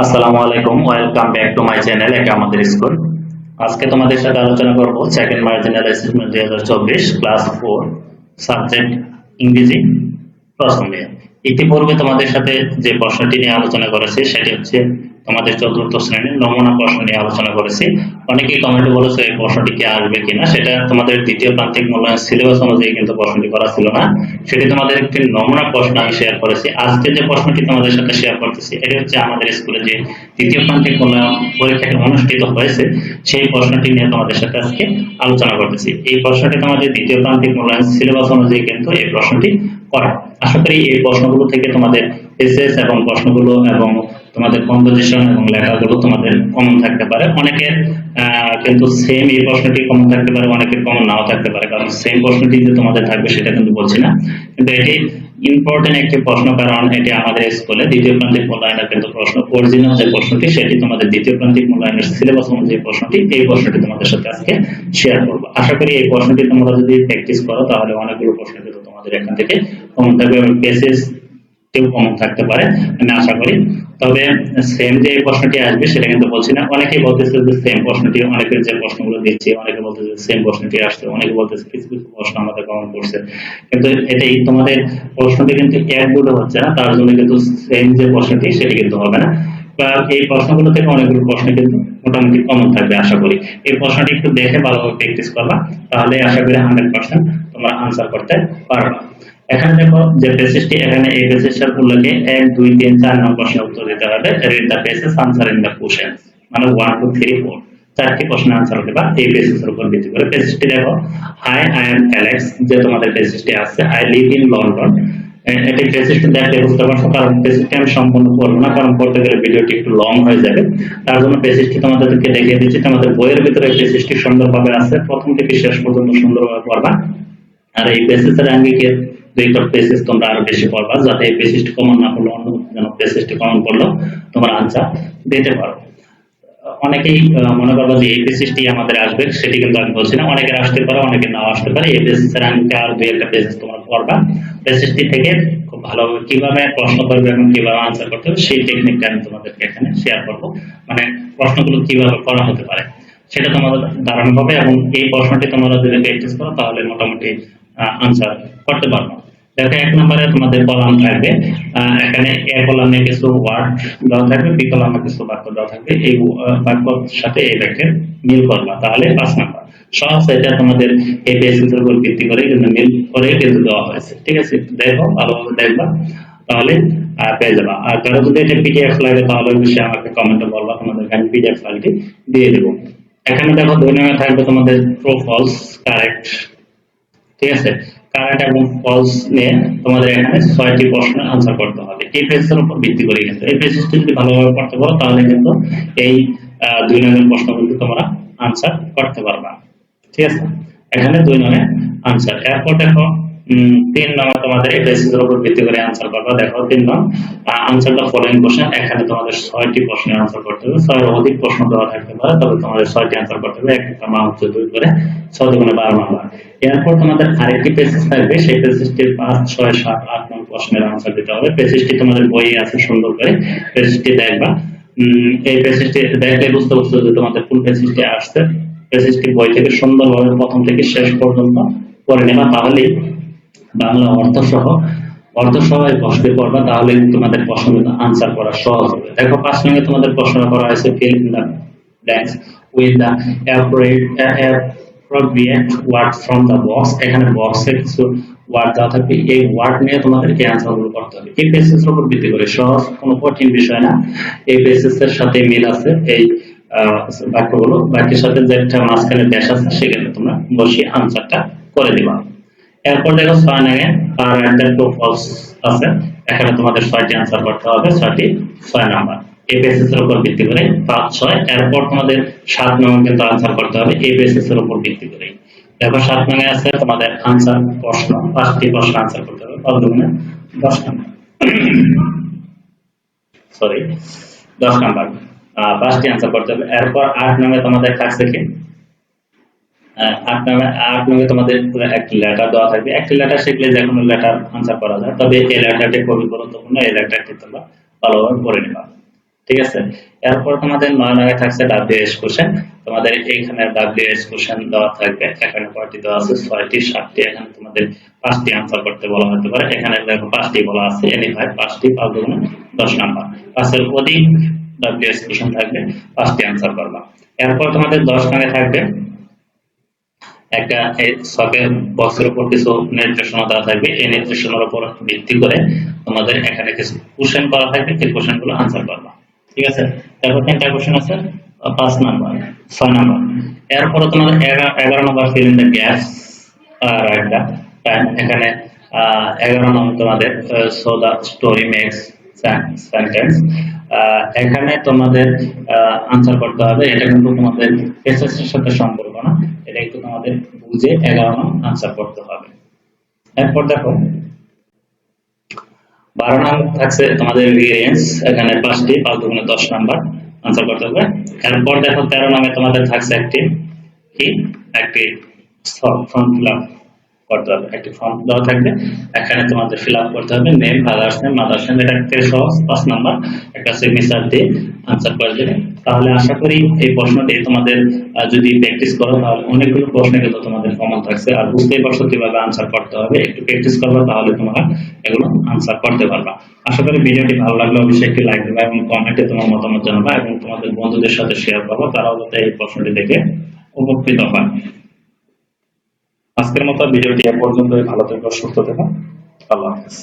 আসসালামু আলাইকুম welcome back to my channel একে আমাদের স্কুল আজকে তোমাদের সাথে আলোচনা করব সেকেন্ড মার্জিনাল অ্যাসেসমেন্ট দুই হাজার চব্বিশ ক্লাস ফোর সাবজেক্ট ইংরেজি প্রশ্ন ইতিপূর্বে তোমাদের সাথে যে প্রশ্নটি নিয়ে আলোচনা করেছে, সেটি হচ্ছে তোমাদের চতুর্থ শ্রেণির নমুনা প্রশ্ন নিয়ে আলোচনা করেছি। অনেকেই কমেন্টে বলেছে, এই প্রশ্নটি কি আসবে কিনা? সেটা তোমাদের দ্বিতীয় প্রান্তিক মূল্যায়ন সিলেবাস অনুযায়ী কিন্তু প্রশ্নটি করা ছিল না। সেটি তোমাদের একটি নমুনা প্রশ্ন আমি শেয়ার করেছি। আজকে যে প্রশ্নটি তোমাদের সাথে শেয়ার করতেছি, এটি হচ্ছে আমাদের স্কুলে যে দ্বিতীয় প্রান্তিক মূল্যায়ন পরীক্ষাটি অনুষ্ঠিত হয়েছে, সেই প্রশ্নটি নিয়ে তোমাদের সাথে আজকে আলোচনা করতেছি। এই প্রশ্নটি তোমাদের দ্বিতীয় প্রান্তিক মূল্যায়ন সিলেবাস অনুযায়ী কিন্তু এই প্রশ্নটি করা। আশা করি এই প্রশ্নগুলো থেকে তোমাদের এসএস এবং প্রশ্নগুলো এবং তোমাদের কম্পোজিশন এবং লেখাগুলো তোমাদের কমন থাকতে পারে। অনেকের কিন্তু সেম এই প্রশ্নটি কমন থাকতে পারে অনেকের কমন নাও থাকতে পারে। কারণ সেম প্রশ্নটি যে তোমাদের থাকবে সেটা কিন্তু বলছি না। কিন্তু এটি ইম্পর্টেন্ট একটি প্রশ্ন, কারণ এটি আমাদের স্কুলে দ্বিতীয় প্রান্তিক মূল্যায়নের কিন্তু প্রশ্ন। অরিজিনাল যে প্রশ্নটি, সেটি তোমাদের দ্বিতীয় প্রান্তিক মূল্যায়নের সিলেবাস অনুযায়ী প্রশ্নটি, এই প্রশ্নটি তোমাদের সাথে আজকে শেয়ার করব। আশা করি এই প্রশ্নটি তোমরা যদি প্র্যাকটিস করো, তাহলে অনেকগুলো প্রশ্ন কিন্তু তোমাদের এখান থেকে কমন থাকবে এবং বেসিস কেউ কমন থাকতে পারে, আমি আশা করি। তবে সেম যে প্রশ্নটি আসবে, সেটা কিন্তু বলছি না। অনেকেই বলতেছে যে সেম প্রশ্নটি, অনেকের যে প্রশ্নগুলো দিচ্ছি, অনেকে বলতেছে সেম প্রশ্নটি আসছে, অনেকে বলতেছে কিছু কিছু প্রশ্ন আমাদের কমন করছে। কিন্তু এটাই তোমাদের প্রশ্নটি কিন্তু এক দুটো হচ্ছে না, তার জন্য কিন্তু সেম যে প্রশ্নটি, সেটি কিন্তু হবে না। বা এই প্রশ্নগুলো থেকে অনেকগুলো প্রশ্ন কিন্তু মোটামুটি কমন থাকবে, আশা করি। এই প্রশ্নটি একটু দেখে ভালোভাবে প্র্যাকটিস করবা, তাহলে আশা করি হান্ড্রেড পার্সেন্ট তোমরা আনসার করতে পারবা। এখানে দেখো যে পেসেজটি এখানে এই পেসেজটার উল্লেখে এক, দুই, তিন, চার নম্বর প্রশ্নের উত্তর দিতে হবে। Read the passage answer in the question মানে ওয়ান টু থ্রি ফোর চারটি প্রশ্নের আনসার দেবা এই পেসেজের উপর ভিত্তি করে। পেসেজটি দেখো হাই আই এম অ্যালেক্স যে তোমাদের পেসেজটি আছে আই লিভ ইন লন্ডন এটি পেসেজটি দেখলে বুঝতে পারছ, কারণ পেসেজটি আমি সম্পূর্ণ করব না, কারণ করতে গেলে ভিডিওটি একটু লং হয়ে যাবে। তার জন্য পেসেজটি তোমাদেরকে দেখিয়ে দিচ্ছি, তোমাদের বইয়ের ভিতরে পেসেজটি সুন্দরভাবে আছে। প্রথম থেকে শেষ পর্যন্ত সুন্দরভাবে পড়বা। আর এই বেসিসের দুইটা বেসিস তোমরা আরও বেশি পড়বা, যাতে এই বেসিসটি কমন না করলে অন্য যেন বেসিসটি কমন করল, তোমরা আনসার দিতে পারো। অনেকেই মনে করব যে এই বেসিসটি আমাদের আসবে, সেটি কিন্তু আমি বলছি না। অনেকের আসতে পারে, অনেকে নাও আসতে পারে। এই বেসিসের আঙ্গিকে আর দুই একটা বেসিস তোমরা পড়বা। বেসিসটি থেকে খুব ভালোভাবে কীভাবে প্রশ্ন করবে এবং কীভাবে আনসার করতে হবে, সেই টেকনিকটা আমি তোমাদেরকে এখানে শেয়ার করব। মানে প্রশ্নগুলো কীভাবে করা হতে পারে, সেটা তোমাদের দাঁড়ানো হবে এবং এই প্রশ্নটি তোমরা যদি প্র্যাকটিস করো, তাহলে মোটামুটি আনসার করতে পারব। দেখো, এক নম্বরে তোমাদের কলাম থাকবে। এখানে এ কলামে কিছু ওয়ার্ড দেওয়া থাকবে, বি কলামে কিছু বাক্য দেওয়া থাকবে। এই বাক্যর সাথে এই বাক্যের মিল করবা। তাহলে পাঁচ নাম্বার। সহজ এটা তোমাদের এই বেসিসের উপর ভিত্তি করে কিন্তু মিল করে কিন্তু দেওয়া হয়েছে। ঠিক আছে? দেখো, ভালোভাবে দেখবা। তাহলে পেয়ে যাবা। আর কারও যদি এটা পিডিএফ লাগে তাহলে অবশ্যই আমাকে কমেন্টে বলবা। তোমাদেরকে আমি পিডিএফ ফাইলটি দিয়ে দেবো। এখানে দেখো, দুই নম্বরে থাকবে তোমাদের ট্রু ফলস কারেক্ট ঠিক আছে? কারেন্ট এবং ফলস নিয়ে তোমাদের এখানে ছয়টি প্রশ্নের আনসার করতে হবে। এই পেজের উপর ভিত্তি করে কিন্তু। এই পেজটি যদি ভালোভাবে পড়তে পারো, তাহলে কিন্তু এই দুই দুই প্রশ্ন প্রশ্নগুলো তোমরা আনসার করতে পারবা। ঠিক আছে? এখানে দুই নম্বরে আনসার এরপর দেখো তিন নম্বর তোমাদের এই বেসিসের উপর ভিত্তি করে আনসার করবা। দেখো, তিন নম্বর আনসার দ্য ফলোইং কোশ্চেন এখানে তোমাদের ছয়টি প্রশ্নের আনসার করতে হবে। ছয়ের অধিক প্রশ্ন দেওয়া থাকতে পারে, তবে তোমাদের ছয়টি আনসার করতে হবে। এক একটা মান হচ্ছে দুই করে, ছয় দুগুণে বারো নম্বর। এরপর তোমাদের আরেকটি পেসিস থাকবে, সেই পেসিসটির পাঁচ, ছয়, সাত, আট নম্বর প্রশ্নের আনসার দিতে হবে। পেসিসটি তোমাদের বইয়ে আছে, সুন্দর করে পেসিসটি দেখবা। এই পেসিসটি দেখলে বুঝতে পারছ যে তোমাদের কোন পেসিসটি আসছে। পেসিসটি বই থেকে সুন্দরভাবে প্রথম থেকে শেষ পর্যন্ত পড়ে নেবা, তাহলেই বাংলা অর্থ সহ অর্থ সহ এই প্রশ্নটি পড়বা, তাহলে তোমাদের প্রশ্নগুলো আনসার করা সহজ হবে। দেখো, পাঁচ মিনিটে তোমাদের প্রশ্ন করা হয়েছে fill in the blanks with the appropriate word from the box এখানে বক্সে কিছু ওয়ার্ড দেওয়া থাকবে, এই ওয়ার্ড নিয়ে তোমাদেরকে গুলো করতে হবে। এই বেসিস উপর ভিত্তি করে, সহজ, কোনো কঠিন বিষয় না। এই বেসিস এর সাথে মিল আছে, এই বাক্যগুলো। বাক্যের সাথে যে একটা মাঝখানে ড্যাশ আছে, সেখানে তোমরা বসিয়ে আনসারটা করে দিবা। এরপর দেখো ছয় নাগে আর একটা টু ফলস আছে। এখানে তোমাদের ছয়টি আনসার করতে হবে, ছয়টি ছয় নাম্বার এই বেসিস এর উপর ভিত্তি করে পাঁচ, ছয়। এরপর তোমাদের সাত নম্বর কিন্তু আনসার করতে হবে এই বেসিস এর উপর ভিত্তি করে। দেখো সাত নামে আছে তোমাদের আনসার প্রশ্ন, পাঁচটি প্রশ্ন আনসার করতে হবে কত দশ নাম্বার সরি দশ নাম্বার পাঁচটি আনসার করতে হবে। এরপর আট নামে তোমাদের থাকছে কি? আট নামে তোমাদের একটি লেটার দেওয়া থাকবে। একটি লেটার শিখলে যে কোনো লেটার আনসার করা যায়। তবে এই লেটারটি খুবই গুরুত্বপূর্ণ। এই লেটারটি তোমরা ভালোভাবে পড়ে নেবা। ঠিক আছে? এরপর তোমাদের নয় থাকছে ডাব্লিউএস কোশ্চেন তোমাদের এইখানে ডাব্লিউএস কোশ্চেন দেওয়া থাকবে। এখানে কয়টি দেওয়া আছে? ছয়টি, সাতটি। এখানে তোমাদের পাঁচটি আনসার করতে বলা হতে পারে। এখানে দেখো পাঁচটি বলা আছে। এনি ভাই পাঁচটি, পাঁচ দশ নাম্বার। পাঁচের অধিক ডাব্লিউএস কোশ্চেন থাকবে। পাঁচটি আনসার করবা। এরপর তোমাদের দশ নামে থাকবে একটা ছকের বক্সের উপর কিছু নির্দেশনা দেওয়া থাকবে। এই নির্দেশনার উপর ভিত্তি করে তোমাদের এখানে কিছু কোশ্চেন করা থাকবে। সেই কোশ্চেনগুলো আনসার করবা। ঠিক আছে? তারপর তিনটা কোশ্চেন আছে। পাঁচ নাম্বার ছয় নাম্বার এরপরে তোমাদের এগা- এগারো নম্বর ফিল দ্য একটা টাইম এখানে এগারো নম্বর তোমাদের so the story makes sentence এখানে তোমাদের আনসার করতে হবে। এটা কিন্তু তোমাদের এসএসসির সাথে সম্পর্ক না। এটা একটু তোমাদের বুঝে এগারো নম্বর আনসার করতে হবে। এরপর দেখো, বারো নাম্বার থাকছে তোমাদের ভেরিয়েন্স এখানে পাঁচটি, পাঁচ দুগুণে দশ নাম্বার আনসার করতে হবে। এরপর দেখো, তেরো নামে তোমাদের থাকছে একটি কি? একটি ফর্ম ফিল করতে হবে। একটি ফর্ম দেওয়া থাকবে। এখানে তোমাদের ফিল আপ করতে হবে। Name father's name mother's name এটা সহজ পাঁচ নাম্বার একটা সিগনেচার দিয়ে আনসার করে দেবে। তাহলে আশা করি এই প্রশ্নটি তোমাদের যদি প্র্যাকটিস করো, তাহলে অনেকগুলো প্রশ্ন কিন্তু তোমাদের কমন থাকছে। আর বুঝতেই পারছ কীভাবে আনসার করতে হবে। একটু প্র্যাকটিস করবে, তাহলে তোমরা এগুলো আনসার করতে পারবা। আশা করি ভিডিওটি ভালো লাগলে। অবশ্যই একটি লাইক দেবে এবং কমেন্টে তোমার মতামত জানাবা এবং তোমাদের বন্ধুদের সাথে শেয়ার করব। তারাও যাতে এই প্রশ্নটি দেখে উপকৃত হয়। আজকের মতো ভিডিওটি এ পর্যন্তই। ভালো থাকবে সুস্থ থেকো আল্লাহ হাফেজ।